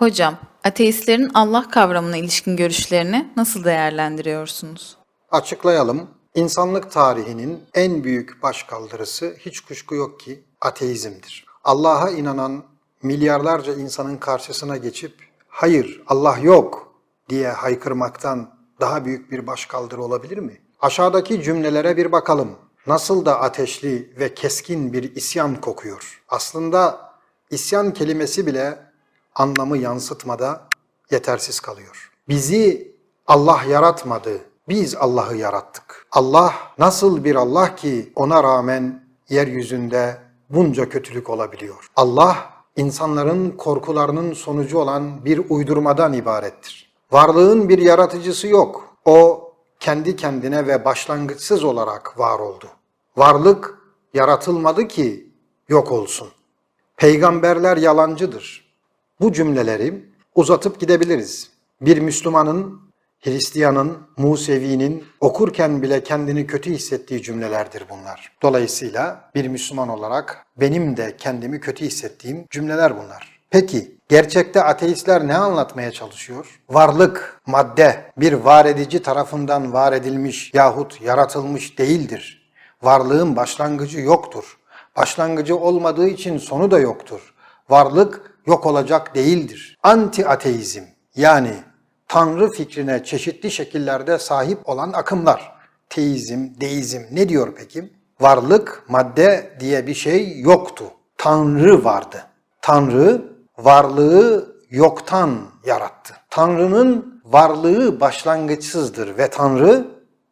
Hocam, ateistlerin Allah kavramına ilişkin görüşlerini nasıl değerlendiriyorsunuz? Açıklayalım. İnsanlık tarihinin en büyük başkaldırısı hiç kuşku yok ki ateizmdir. Allah'a inanan milyarlarca insanın karşısına geçip hayır Allah yok diye haykırmaktan daha büyük bir başkaldırı olabilir mi? Aşağıdaki cümlelere bir bakalım. Nasıl da ateşli ve keskin bir isyan kokuyor. Aslında isyan kelimesi bile anlamı yansıtmada yetersiz kalıyor. Bizi Allah yaratmadı, biz Allah'ı yarattık. Allah nasıl bir Allah ki ona rağmen yeryüzünde bunca kötülük olabiliyor. Allah insanların korkularının sonucu olan bir uydurmadan ibarettir. Varlığın bir yaratıcısı yok. O kendi kendine ve başlangıçsız olarak var oldu. Varlık yaratılmadı ki yok olsun. Peygamberler yalancıdır. Bu cümleleri uzatıp gidebiliriz. Bir Müslümanın, Hristiyanın, Musevi'nin okurken bile kendini kötü hissettiği cümlelerdir bunlar. Dolayısıyla bir Müslüman olarak benim de kendimi kötü hissettiğim cümleler bunlar. Peki gerçekte ateistler ne anlatmaya çalışıyor? Varlık, madde bir var edici tarafından var edilmiş yahut yaratılmış değildir. Varlığın başlangıcı yoktur. Başlangıcı olmadığı için sonu da yoktur. Varlık yok olacak değildir. Anti ateizm yani Tanrı fikrine çeşitli şekillerde sahip olan akımlar. Teizm, deizm ne diyor peki? Varlık, madde diye bir şey yoktu. Tanrı vardı. Tanrı varlığı yoktan yarattı. Tanrı'nın varlığı başlangıçsızdır ve Tanrı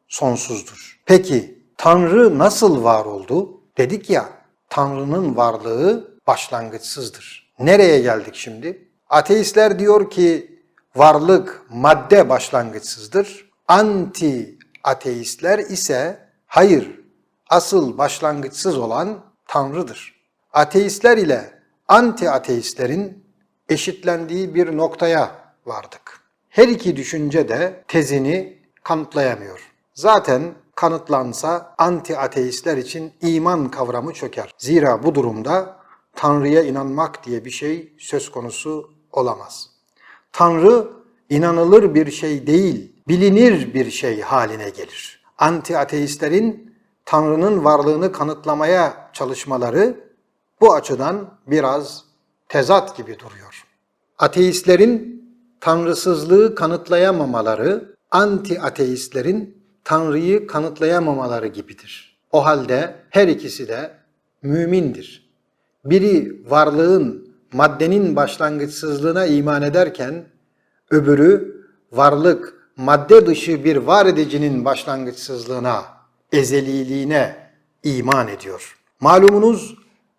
sonsuzdur. Peki Tanrı nasıl var oldu? Dedik ya Tanrı'nın varlığı başlangıçsızdır. Nereye geldik şimdi? Ateistler diyor ki varlık madde başlangıçsızdır. Anti ateistler ise hayır asıl başlangıçsız olan Tanrı'dır. Ateistler ile anti ateistlerin eşitlendiği bir noktaya vardık. Her iki düşünce de tezini kanıtlayamıyor. Zaten kanıtlansa anti ateistler için iman kavramı çöker. Zira bu durumda Tanrı'ya inanmak diye bir şey söz konusu olamaz. Tanrı inanılır bir şey değil, bilinir bir şey haline gelir. Anti ateistlerin Tanrı'nın varlığını kanıtlamaya çalışmaları bu açıdan biraz tezat gibi duruyor. Ateistlerin tanrısızlığı kanıtlayamamaları, anti ateistlerin Tanrı'yı kanıtlayamamaları gibidir. O halde her ikisi de mümindir. Biri varlığın, maddenin başlangıçsızlığına iman ederken, öbürü varlık, madde dışı bir var edicinin başlangıçsızlığına, ezeliliğine iman ediyor. Malumunuz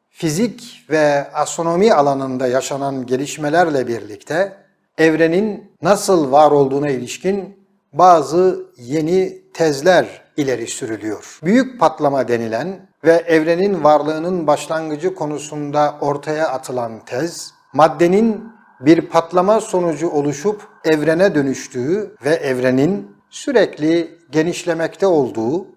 fizik ve astronomi alanında yaşanan gelişmelerle birlikte evrenin nasıl var olduğuna ilişkin bazı yeni tezler ileri sürülüyor. Büyük patlama denilen ve evrenin varlığının başlangıcı konusunda ortaya atılan tez, maddenin bir patlama sonucu oluşup evrene dönüştüğü ve evrenin sürekli genişlemekte olduğu,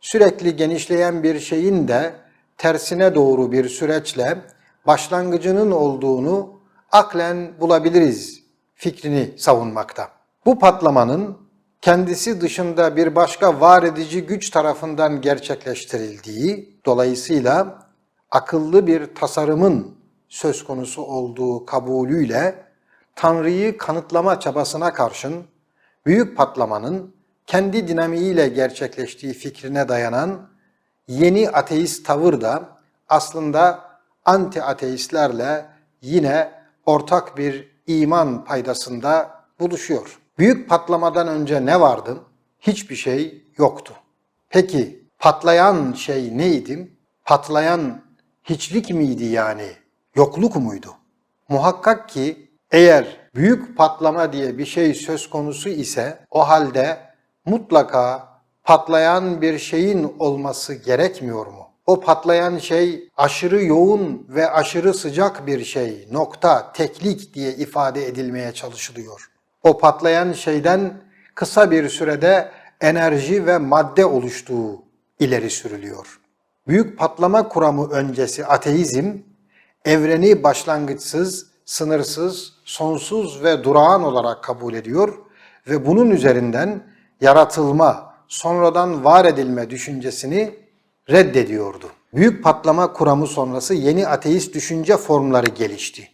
sürekli genişleyen bir şeyin de tersine doğru bir süreçle başlangıcının olduğunu aklen bulabiliriz fikrini savunmakta. Bu patlamanın kendisi dışında bir başka var edici güç tarafından gerçekleştirildiği, dolayısıyla akıllı bir tasarımın söz konusu olduğu kabulüyle Tanrı'yı kanıtlama çabasına karşın büyük patlamanın kendi dinamiğiyle gerçekleştiği fikrine dayanan yeni ateist tavır da aslında anti ateistlerle yine ortak bir iman paydasında buluşuyor. Büyük patlamadan önce ne vardı? Hiçbir şey yoktu. Peki patlayan şey neydi? Patlayan hiçlik miydi yani? Yokluk muydu? Muhakkak ki eğer büyük patlama diye bir şey söz konusu ise o halde mutlaka patlayan bir şeyin olması gerekmiyor mu? O patlayan şey aşırı yoğun ve aşırı sıcak bir şey, nokta, teklik diye ifade edilmeye çalışılıyor. O patlayan şeyden kısa bir sürede enerji ve madde oluştuğu ileri sürülüyor. Büyük patlama kuramı öncesi ateizm, evreni başlangıçsız, sınırsız, sonsuz ve durağan olarak kabul ediyor ve bunun üzerinden yaratılma, sonradan var edilme düşüncesini reddediyordu. Büyük patlama kuramı sonrası yeni ateist düşünce formları gelişti.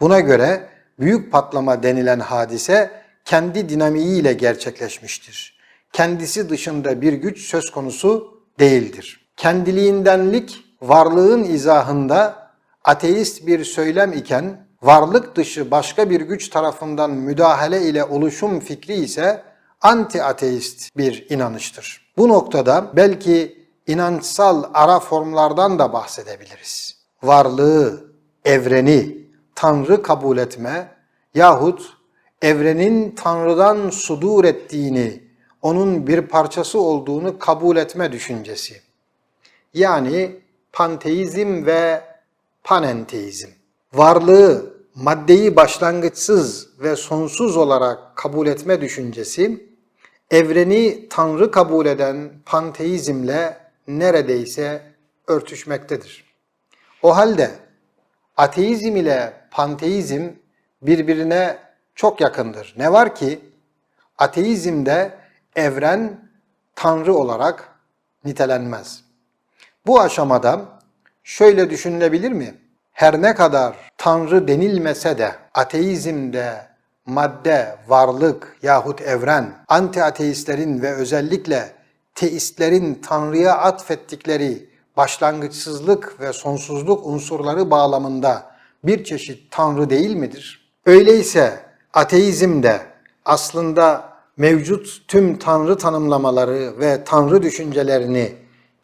Buna göre büyük patlama denilen hadise kendi dinamiğiyle gerçekleşmiştir. Kendisi dışında bir güç söz konusu değildir. Kendiliğindenlik varlığın izahında ateist bir söylem iken varlık dışı başka bir güç tarafından müdahale ile oluşum fikri ise anti ateist bir inanıştır. Bu noktada belki inançsal ara formlardan da bahsedebiliriz. Varlığı, evreni, Tanrı kabul etme yahut evrenin Tanrı'dan sudur ettiğini, onun bir parçası olduğunu kabul etme düşüncesi. Yani panteizm ve panenteizm. Varlığı, maddeyi başlangıçsız ve sonsuz olarak kabul etme düşüncesi, evreni Tanrı kabul eden panteizmle neredeyse örtüşmektedir. O halde ateizm ile panteizm birbirine çok yakındır. Ne var ki ateizmde evren Tanrı olarak nitelenmez. Bu aşamada şöyle düşünülebilir mi? Her ne kadar Tanrı denilmese de ateizmde madde, varlık yahut evren, anti-ateistlerin ve özellikle teistlerin Tanrı'ya atfettikleri başlangıçsızlık ve sonsuzluk unsurları bağlamında bir çeşit Tanrı değil midir? Öyleyse ateizm de aslında mevcut tüm Tanrı tanımlamaları ve Tanrı düşüncelerini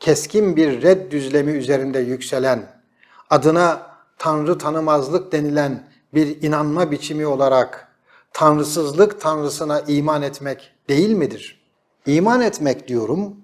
keskin bir red düzlemi üzerinde yükselen, adına Tanrı tanımazlık denilen bir inanma biçimi olarak tanrısızlık tanrısına iman etmek değil midir? İman etmek diyorum,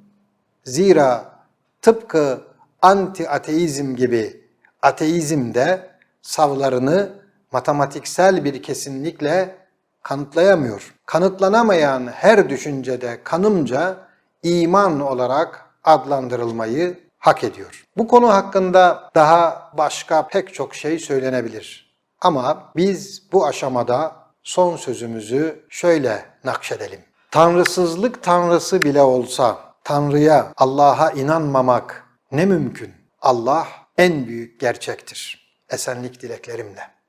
zira tıpkı anti-ateizm gibi ateizm de savlarını matematiksel bir kesinlikle kanıtlayamıyor. Kanıtlanamayan her düşüncede kanımca iman olarak adlandırılmayı hak ediyor. Bu konu hakkında daha başka pek çok şey söylenebilir. Ama biz bu aşamada son sözümüzü şöyle nakşedelim. Tanrısızlık tanrısı bile olsa Tanrı'ya, Allah'a inanmamak ne mümkün? Allah en büyük gerçektir. Esenlik dileklerimle.